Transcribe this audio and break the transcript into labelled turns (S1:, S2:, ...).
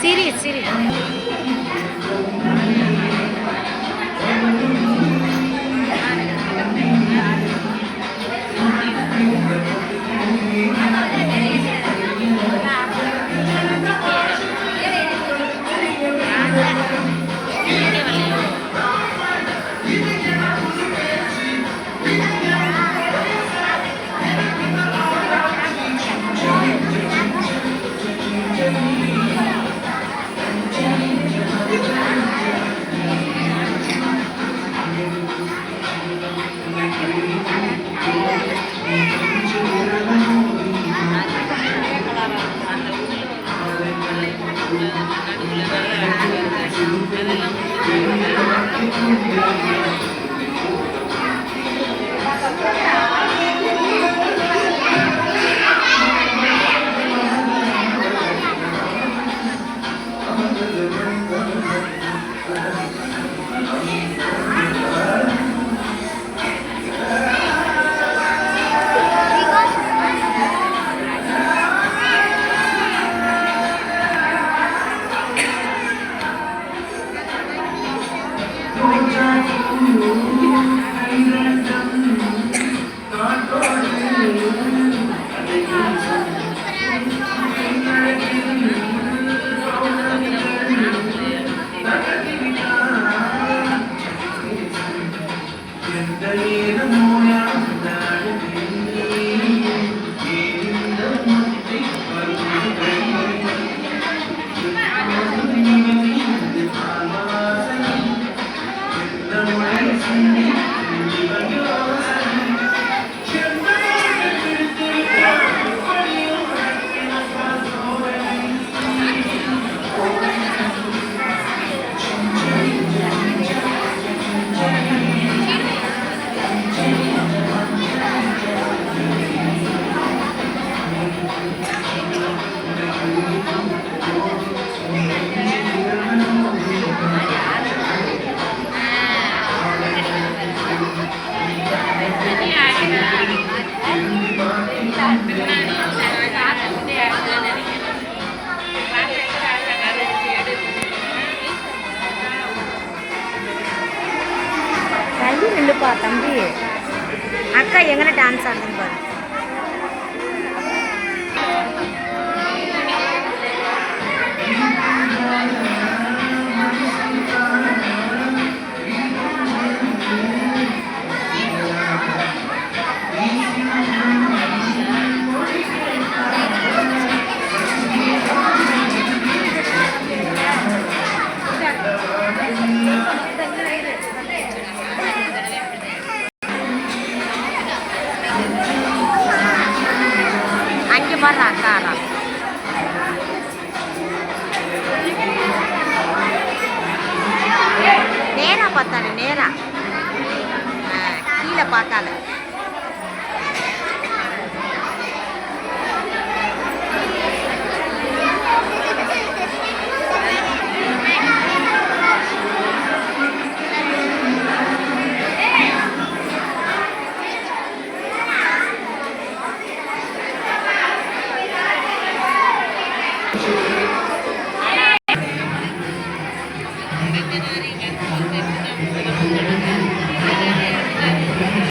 S1: Serious, serious. Thank you. தள்ளி நில்லுப்பா தம்பி. அக்கா எங்கே டான்ஸ் ஆடுதுன்னு பாரு. அங்கே பாரு அக்கா ஆடுறா. நேரா பார்த்தாரு நேரா ஆ, கீழே பார்க்காத